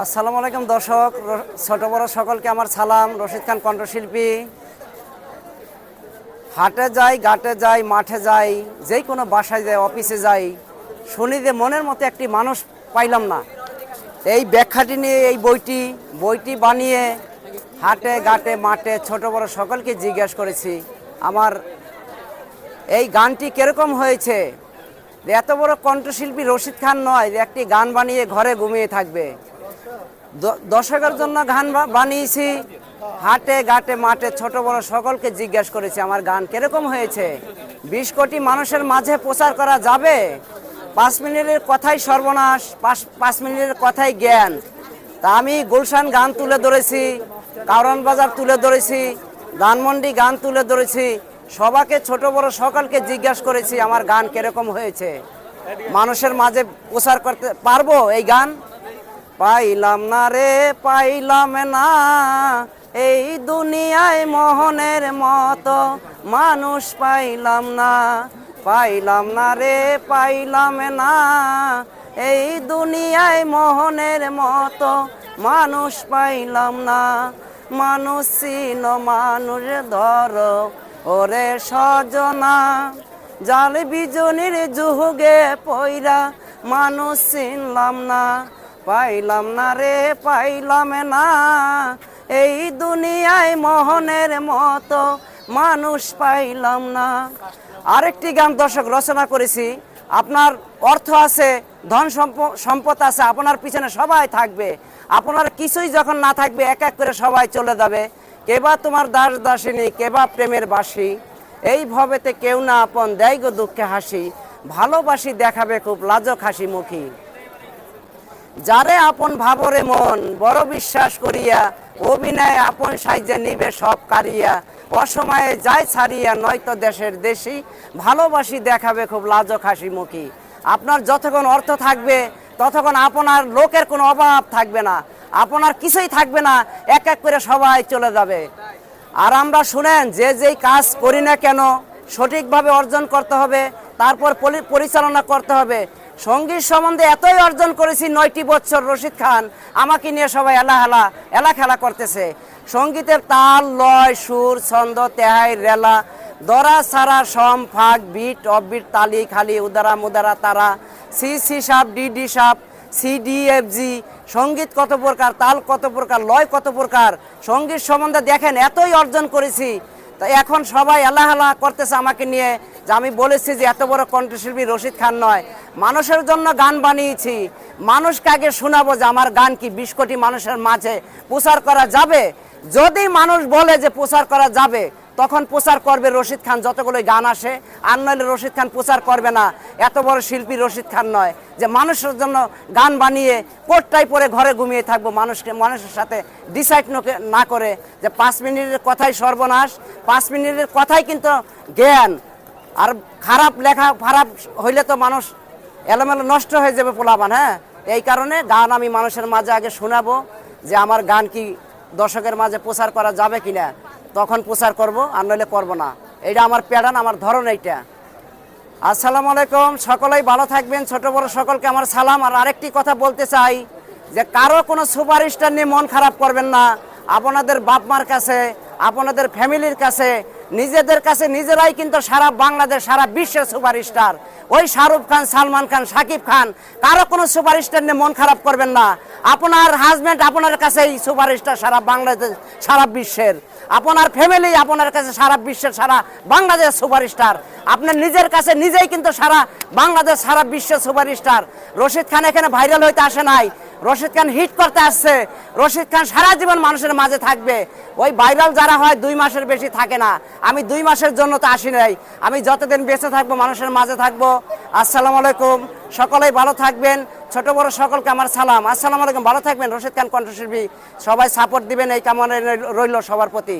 আসসালামু আলাইকুম দর্শক ছোট বড় সকলকে আমার সালাম। রশিদ খান কণ্ঠশিল্পী। হাটে যাই, ঘাটে যাই, মাঠে যাই যেই কোনো বাসায় যাই, অফিসে যাই, শুনি যে মনের মতো একটি মানুষ পাইলাম না। এই ব্যাখ্যাটি নিয়ে, এই বইটি বইটি বানিয়ে হাটে, ঘাটে, মাঠে ছোট বড় সকলকে জিজ্ঞেস করেছি, আমার এই গানটি কীরকম হয়েছে? এত বড় কণ্ঠশিল্পী রশিদ খান নয়, যে একটি গান বানিয়ে ঘরে ঘুমিয়ে থাকবে। দর্শকের জন্য গান বানিয়েছি। হাটে, ঘাটে, মাঠে ছোট, বড় সকলকে জিজ্ঞেস করেছি, আমার গান কীরকম হয়েছে? বিশ কোটি মানুষের মাঝে প্রচার করা যাবে? পাঁচ মিনিটের কথাই সর্বনাশ, পাঁচ পাঁচ মিনিটের কথাই জ্ঞান। তা আমি গুলশান গান তুলে ধরেছি, কারণ বাজার তুলে ধরেছি, ধানমন্ডি গান তুলে ধরেছি। সবাকে, ছোট, বড় সকলকে জিজ্ঞেস করেছি, আমার গান কীরকম হয়েছে? মানুষের মাঝে প্রচার করতে পারব এই গান? পাইলাম না রে, পাইলাম না। এই দুনিয়ায় মোহনের মতো মানুষ পাইলাম না। পাইলাম না রে, পাইলাম না। এই দুনিয়ায় মোহনের মতো মানুষ পাইলাম না। মানুষ চিন মানুষ ধর, ওরে সজনা। জাল বিজনের যুগে পয়রা মানুষ চিনলাম না। পাইলাম না রে, পাইলাম না। এই দুনিয়ায় মোহনের মতো মানুষ পাইলাম না। আরেকটি গান দর্শক রচনা করেছি। আপনার অর্থ আছে, ধন সম্প- সম্পদ আছে, আপনার পিছনে সবাই থাকবে। আপনার কিছুই যখন না থাকবে, এক এক করে সবাই চলে যাবে। কেবা তোমার দাস দাসিনী কেবা প্রেমের বাসি। এই ভবেতে কেউ না আপন, দেয় গো দুঃখে হাসি। ভালোবাসি দেখাবে খুব লাজক হাসি মুখী যারে আপন ভাবরে মন, বড় বিশ্বাস করিয়া, অভিনয় আপন সাইজে নিবে সব কারিয়া। অসময়ে যায় ছাড়িয়া, নয়তো দেশের দেশি, ভালোবাসি দেখাবে খুব লাজক হাসি মুখী আপনার যতক্ষণ অর্থ থাকবে, ততক্ষণ আপনার লোকের কোনো অভাব থাকবে না। আপনার কিছুই থাকবে না, এক এক করে সবাই চলে যাবে। আর আমরা শুনেন, যে যেই কাজ করি না কেন, সঠিকভাবে অর্জন করতে হবে, তারপর পরিচালনা করতে হবে। সংগীত সম্বন্ধে এতই অর্জন করেছি নয়টি বছর রশিদ খান। আমাকে নিয়ে সবাই এলা হেলা, এলা খেলা করতেছে। সঙ্গীতের তাল, লয়, সুর, ছন্দ, তেহাই, রেলা, দরা, সারা, সম, ফাঁক, বিট অবিট তালি, খালি, উদারা, মুদারা, তারা, C C sharp, D D sharp, C, D, F, G, সংগীত কত প্রকার, তাল কত প্রকার, লয় কত প্রকার সংগীত সম্বন্ধে দেখেন, এতই অর্জন করেছি তো এখন সবাই আল্লাহ আল্লাহ করতেছে আমাকে নিয়ে যে আমি বলেছি যে এত বড় কণ্ঠশিল্পী রশিদ খান নয়। মানুষের জন্য গান বানিয়েছি। মানুষকে আগে শোনাবো যে আমার গান কি বিশ কোটি মানুষের মাঝে প্রচার করা যাবে? যদি মানুষ বলে যে প্রচার করা যাবে তখন প্রচার করবে রশিদ খান যতগুলো গান আসে। আর নইলে রশিদ খান প্রচার করবে না। এত বড় শিল্পী রশিদ খান নয়। যে মানুষের জন্য গান বানিয়ে কোটটাই পরে ঘরে ঘুমিয়ে থাকব, মানুষকে, মানুষের সাথে ডিসাইড না করে। যে পাঁচ মিনিটের কথাই সর্বনাশ। পাঁচ মিনিটের কথাই কিন্তু জ্ঞান। আর খারাপ লেখা, খারাপ হইলে তো মানুষ এলোমেলো নষ্ট হয়ে যাবে পোলাবান হ্যাঁ? এই কারণে গান আমি মানুষের মাঝে আগে শোনাবো যে আমার গান কি দর্শকের মাঝে প্রচার করা যাবে কিনা। তখন প্রচার করব, আর নইলে করব না। এটা আমার প্যাটার্ন আমার ধরন এইটা। আসসালামু আলাইকুম, সকলেই ভালো থাকবেন। ছোট বড় সকলকে আমার সালাম। আর আরেকটি কথা বলতে চাই, যে কারও কোনো সুপারস্টার নিয়ে মন খারাপ করবেন না। আপনাদের বাপ মার কাছে, আপনাদের ফ্যামিলির কাছে নিজেদের কাছে নিজেরাই কিন্তু সারা বাংলাদেশ, সারা বিশ্বের সুপারস্টার। ওই শাহরুখ খান, সালমান খান, সাকিব খান, কারও কোনো সুপারস্টার নিয়ে মন খারাপ করবেন না। আপনার হাজব্যান্ড আপনার কাছেই সুপারস্টার সারা বাংলাদেশ, সারা বিশ্বের। আপনার ফ্যামিলি আপনার কাছে সারা বিশ্বের, সারা বাংলাদেশ সুপারস্টার। আপনার নিজের কাছে নিজেই কিন্তু সারা বাংলাদেশ, সারা বিশ্বের সুপারস্টার। রশিদ খান এখানে ভাইরাল হইতে আসে নাই। রশিদ খান হিট করতে আসছে। রশিদ খান সারা জীবন মানুষের মাঝে থাকবে। ওই ভাইরাল যারা হয়, দুই মাসের বেশি থাকে না। আমি দুই মাসের জন্য তো আসি নাই। আমি যতদিন বেঁচে থাকব, মানুষের মাঝে থাকব। আসসালামু আলাইকুম। সকলেই ভালো থাকবেন। ছোট বড় সকলকে আমার সালাম। আসসালামু আলাইকুম। ভালো থাকবেন রশিদ খান কণ্ঠশিল্পী। সবাই সাপোর্ট দিবেন। এই কামনা রইল সবার প্রতি।